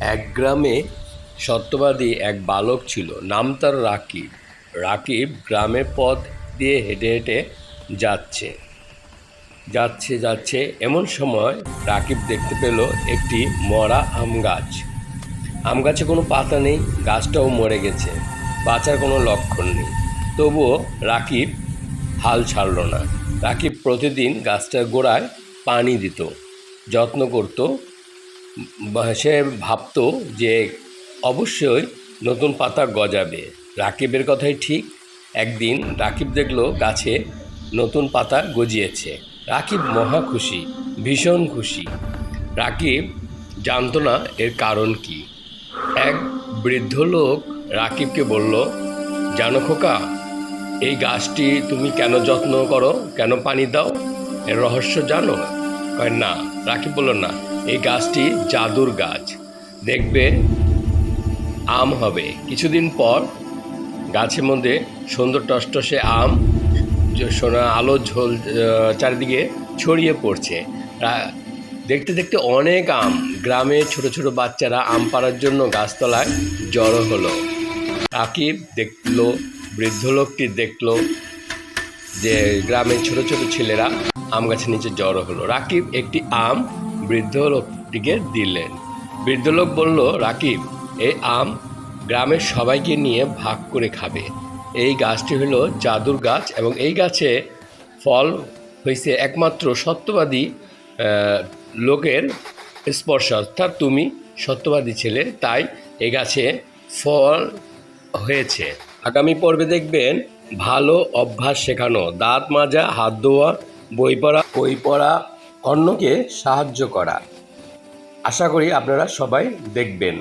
এক গ্রামে সত্যবাদী এক বালক ছিল, নাম তার রাকিব। রাকিব গ্রামের পথ দিয়ে হেঁটে হেঁটে যাচ্ছে যাচ্ছে যাচ্ছে। এমন সময় রাকিব দেখতে পেল একটি মরা আম গাছ। আম গাছে কোনো পাতা নেই, গাছটাও মরে গেছে, বাঁচার কোনো লক্ষণ নেই। তবুও রাকিব হাল ছাড়ল না। রাকিব প্রতিদিন গাছটার গোড়ায় পানি দিত, যত্ন করত সে ভাবতো যে অবশ্যই নতুন পাতা গজাবে। রাকিবের কথাই ঠিক। একদিন রাকিব দেখল গাছে নতুন পাতা গজিয়েছে। রাকিব মহা খুশি, ভীষণ খুশি। রাকিব জানতো না এর কারণ কি। এক বৃদ্ধ লোক রাকিবকে বলল, জানো খোকা, এই গাছটি তুমি কেন যত্ন করো? কেন পানি দাও? এর রহস্য জানো? কয়, না। রাকিব বলল, না। এই গাছটি জাদুর গাছ। দেখবে আম হবে। কিছুদিন পর গাছের মধ্যে সুন্দর টসটসে আম সোনা আলো ঝোল চারিদিকে ছড়িয়ে পড়ছে। দেখতে দেখতে অনেক আম। গ্রামে ছোট ছোট বাচ্চারা আম পাড়ার জন্য গাছতলায় জড়ো হলো। রাকিব দেখল, বৃদ্ধ লোকটি দেখল যে গ্রামের ছোট ছোট ছেলেরা আম গাছের নিচে জড়ো হলো। রাকিব একটি আম বৃদ্ধ লোকটিকে দিলেন। বৃদ্ধ লোক বলল, রাকিব, এই আম গ্রামের সবাইকে নিয়ে ভাগ করে খাবে। এই গাছটি হলো জাদুর গাছ এবং এই গাছে ফল হয়েছে একমাত্র সত্যবাদী লোকের স্পর্শ। অর্থাৎ তুমি সত্যবাদী ছেলে, তাই এই গাছে ফল হয়েছে। আগামী পর্বে দেখবেন ভালো অভ্যাস শেখানো। দাঁত মাজা, হাত ধোয়া, বই পড়া বই পড়া অন্যকে সাহায্য করা। আশা করি আপনারা সবাই দেখবেন।